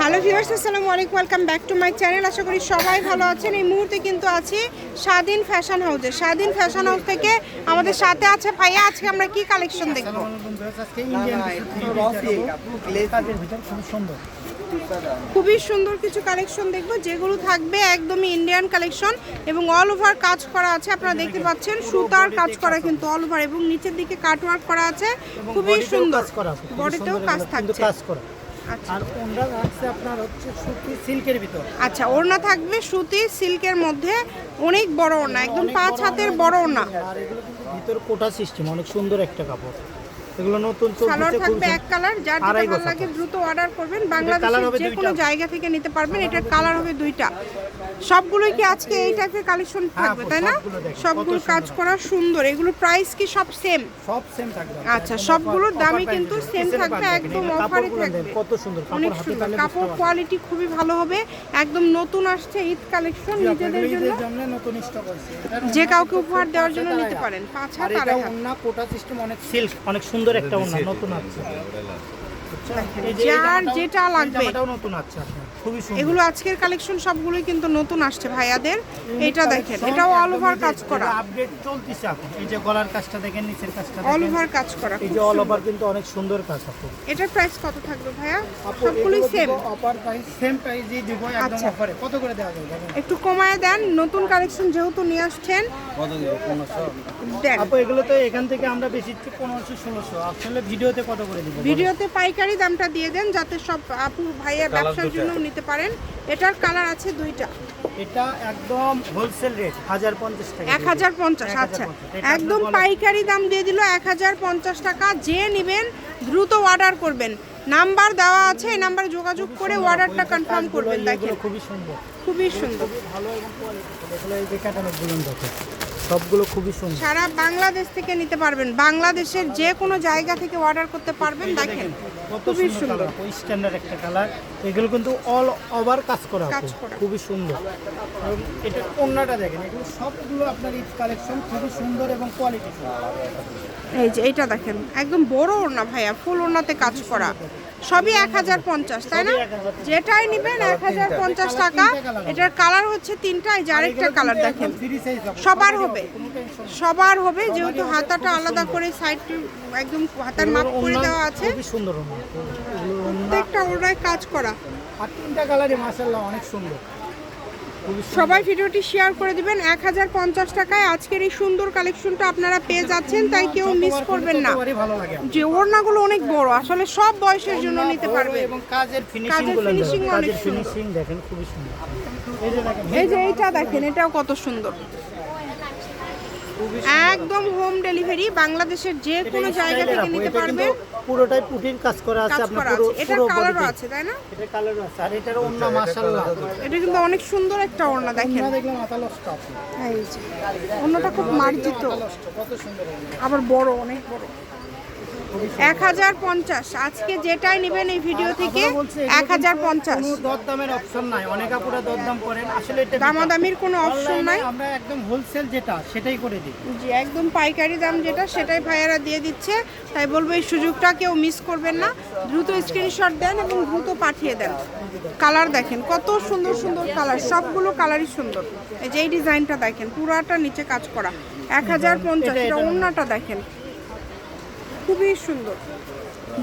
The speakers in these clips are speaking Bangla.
হ্যালো ভিউয়ার্স আসসালামু আলাইকুম। Welcome back to my channel আশা করি সবাই ভালো আছেন। এই মুহূর্তে কিন্তু আছি স্বাধীন ফ্যাশন হাউসে স্বাধীন ফ্যাশন হাউস থেকে আমাদের সাথে আছে ভাইয়া। আজকে আমরা কি কালেকশন দেখব? খুবই সুন্দর কিছু কালেকশন দেখব যেগুলো থাকবে একদমই ইন্ডিয়ান কালেকশন এবং অল ওভার কাজ করা আছে। আপনারা দেখতে পাচ্ছেন সুতার কাজ করা কিন্তু অল ওভার এবং নিচের দিকে কাটওয়ার্ক করা আছে। খুবই সুন্দর। কাজ করা খুব বডিতেও কাজ থাকছে। কাজ করা। আর ওড়না থাকছে আপনার হচ্ছে সুতি সিল্কের ভিতর। আচ্ছা ওড়না থাকবে সুতি সিল্কের মধ্যে অনেক বড় ওড়না একদম পাঁচ হাতের বড় ওড়না। আর এগুলো কিন্তু ভিতর কোটা সিস্টেম অনেক সুন্দর একটা কাপড়। এগুলো নতুন সালোয়ার থাকবে এক কালার যার যেটা ভালো লাগে দ্রুত অর্ডার করবেন। বাংলাদেশের যে কোনো জায়গা থেকে নিতে পারবেন এটার কালার হবে দুইটা। সবগুলোই কি আজকে এই টাইপের কালেকশন থাকবে তাই না? সবগুলো কাজ করা সুন্দর। এগুলো প্রাইস কি সব সেম সব সেম থাকবে। আচ্ছা, সবগুলোর দামই কিন্তু দিচ্ছে। থাকবে, একদম দেখেন, থাকবে। কত সুন্দর। অনেক সুন্দর। কাপড় কোয়ালিটি খুবই ভালো হবে। একদম নতুন আসছে ঈদ কালেকশন নিজেদের জন্য। নতুন স্টক এটার যে কাউকে উপহার দেওয়ার জন্য নিতে পারেন পাঁচ আড়াই হাত। কোটা সিস্টেম অনেক সিল্ক অনেক সুন্দর একটা ওনা নতুন আছে। যে যার যেটা লাগবে। নতুন আছে আপনার। খুবই সুন্দর। এগুলো আজকের কালেকশন সবগুলোই কিন্তু নতুন আসছে ভাইয়াদের। এটা দেখেন এটাও অল ওভার কাজ করা। আপডেট চলতেছে এখন। এই যে গলার কাজটা দেখেন নিচের কাজটা অল ওভার কাজ করা এই যে অল ওভার কিন্তু অনেক সুন্দর কাজ আপু এটার প্রাইস কত থাকবে ভাইয়া? সবগুলোই সেম অফার প্রাইস সেম প্রাইসই দিব একদম আচ্ছা। অফারে কত করে দেওয়া যাবে দেখেন? একটু কমায় দেন নতুন কালেকশন যেহেতু নিয়ে আসছেন। দেন। আপু এগুলো তো এখান থেকে আমরা বেশি পনেরোশো ষোলোশো। আসলে ভিডিওতে কত করে দিব ভিডিওতে পাইকারি দামটা দিয়ে দেন যাতে সব আপু ভাইয়া ব্যবসার জন্য নিতে পারেন। এটার কালার আছে দুইটা। এটা একদম হোলসেল রেট হাজার পঞ্চাশ টাকা এক হাজার পঞ্চাশ আচ্ছা। একদম পাইকারি দাম দিয়ে দিল এক হাজার পঞ্চাশ টাকা। যে নেবেন দ্রুত অর্ডার করবেন। নাম্বার দেওয়া আছে এই নাম্বারে যোগাযোগ করে অর্ডারটা কনফার্ম করবেন দেখেন। খুবই সুন্দর। খুবই সুন্দর। ভালো এবং কোয়ালিটি সবগুলো খুবই সুন্দর। সারা বাংলাদেশ থেকে নিতে পারবেন। বাংলাদেশের যে কোনো জায়গা থেকে অর্ডার করতে পারবেন দেখেন। খুবই সুন্দর কালার স্ট্যান্ডার্ড একটা কালার এগুলো কিন্তু অল ওভার কাজ করা খুবই সুন্দর। এবং এটা অন্যটা দেখেন এগুলো সবগুলো আপনার ইট কালেকশন খুবই সুন্দর এবং কোয়ালিটি এই যে এইটা দেখেন একদম বড় ওড়না ভাইয়া ফুল ওড়নাতে কাজ করা। সবই এক হাজার পঞ্চাশ তাই না? যেটাই নেবেন এক হাজার পঞ্চাশ টাকা। এটার কালার হচ্ছে তিনটাই যার একটা আরেকটা কালার দেখেন। সবার হবে। সবার হবে যেহেতু হাতাটা আলাদা করে সাইড একদম হাতার মাপ করে দেওয়া আছে। সুন্দর প্রত্যেকটা ওরাই কাজ করা। আর তিনটা কালারই মাসাল্লাহ অনেক সুন্দর। সবাই ভিডিওটি শেয়ার করে দিবেন। এক হাজার পঞ্চাশ টাকায় আজকের এই সুন্দর কালেকশনটা আপনারা পেয়ে যাচ্ছেন তাই কেউ মিস করবেন না। যে ওড়নাগুলো অনেক বড় আসলে সব বয়সের জন্য নিতে পারবে। এবং কাজের ফিনিশিং অনেক সুন্দর। ফিনিশিং দেখেন খুবই সুন্দর। এই যে দেখেন এইটা দেখেন এটাও কত সুন্দর। একদম হোম ডেলিভারি বাংলাদেশের যে কোনো জায়গা থেকে নিতে পারবে পুরোটাই পুটির কাজ করা আছে আপনার পুরো এটা কালারও আছে তাই না? এটা কালার আছে আর এটার ওন্না মাশাআল্লাহ। এটা কিন্তু অনেক সুন্দর একটা ওড়না দেখেন। না দেখলাম মাথা নষ্ট আছে এই যে ওন্নাটা খুব মার্জিত। কত সুন্দর আবার বড় অনেক বড়। এক হাজার পঞ্চাশ। আজকে যেটাই নেবেন এই ভিডিও থেকে এক হাজার পঞ্চাশ। দরদামের অপশন নাই। অনেক আপুরা দরদাম করেন। আসলে এটা দামাদামির কোনো অপশন নাই। আমরা একদম হোলসেল যেটা সেটাই করে দিই। জি একদম পাইকারি দাম যেটা সেটাই ভাইয়ারা দিয়ে দিচ্ছে। তাই বলব এই সুযোগটা কেউ মিস করবেন না। দ্রুত স্ক্রিনশট দেন এবং দ্রুত পাঠিয়ে দেন। কালার দেখেন কত সুন্দর সুন্দর কালার সবগুলো কালারই সুন্দর। এই যে এই ডিজাইনটা দেখেন পুরাটা নিচে কাজ করা। এক হাজার পঞ্চাশ এটা- অন্যটা দেখেন। খুবই সুন্দর।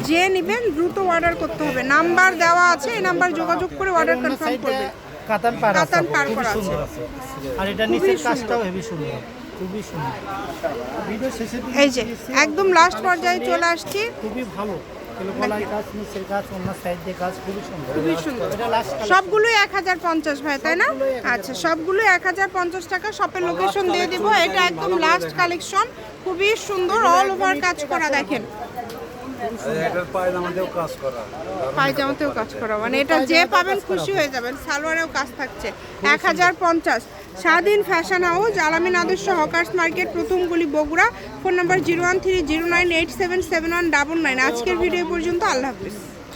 যে নেবেন দ্রুত অর্ডার করতে হবে। নাম্বার দেওয়া আছে এই নাম্বার যোগাযোগ করে অর্ডার কনফার্ম করবে। কাতান পার আছে কাতান পার করা আছে। আর এটা নিচের। কাজটাও হেভি সুন্দর খুবই সুন্দর। এই যে একদম লাস্ট পর্যায়ে চলে আসছি। খুবই ভালো। এগুলো গলার নিচের কাজ অন্য সাইড দিয়ে কাজ খুবই সুন্দর। খুবই সুন্দর। সবগুলোই এক হাজার পঞ্চাশ ভাই তাই না? আচ্ছা সবগুলো এক হাজার পঞ্চাশ টাকা শপের লোকেশন দিয়ে দিব। এটা একদম লাস্ট কালেকশন খুবই সুন্দর অল ওভার কাজ করা দেখেন এটার পায়জামাতেও কাজ করা পায়জামাতেও কাজ করা। মানে এটা যে পাবেন খুশি হয়ে যাবেন। সালোয়ারেও কাজ থাকছে। এক হাজার পঞ্চাশ। স্বাধীন fashion house Alamin Adarsha hawkers market প্রথম গুলি Bogura. Phone number zero one three zero nine eight seven seven one double nine. আজকের ভিডিও পর্যন্ত আল্লাহ হাফিজ।